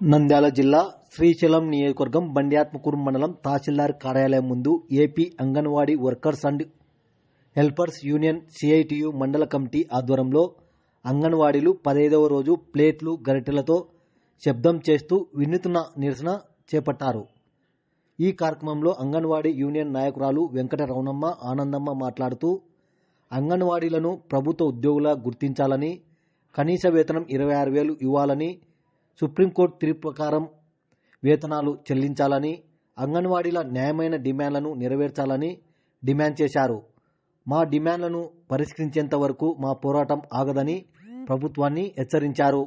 నంద్యాల జిల్లా శ్రీశైలం నియోజకవర్గం బండ్యాత్మకూరు మండలం తహసీల్దార్ కార్యాలయం ముందు AP anganwadi workers and helpers union CITU మండల కమిటీ ఆధ్వర్యంలో అంగన్వాడీలు పదైదవ రోజు ప్లేట్లు గరిటెలతో శబ్దం చేస్తూ వినూత్న నిరసన చేపట్టారు. ఈ కార్యక్రమంలో అంగన్వాడీ యూనియన్ నాయకురాలు వెంకట రమణమ్మ ఆనందమ్మ మాట్లాడుతూ అంగన్వాడీలను ప్రభుత్వ ఉద్యోగులా గుర్తించాలని కనీస వేతనం ఇరవై ఆరు వేలు ఇవ్వాలని సుప్రీంకోర్టు తీర్పు ప్రకారం వేతనాలు చెల్లించాలని అంగన్వాడీల న్యాయమైన డిమాండ్లను నెరవేర్చాలని డిమాండ్ చేశారు. మా డిమాండ్లను పరిష్కరించేంత వరకు మా పోరాటం ఆగదని ప్రభుత్వాన్ని హెచ్చరించారు.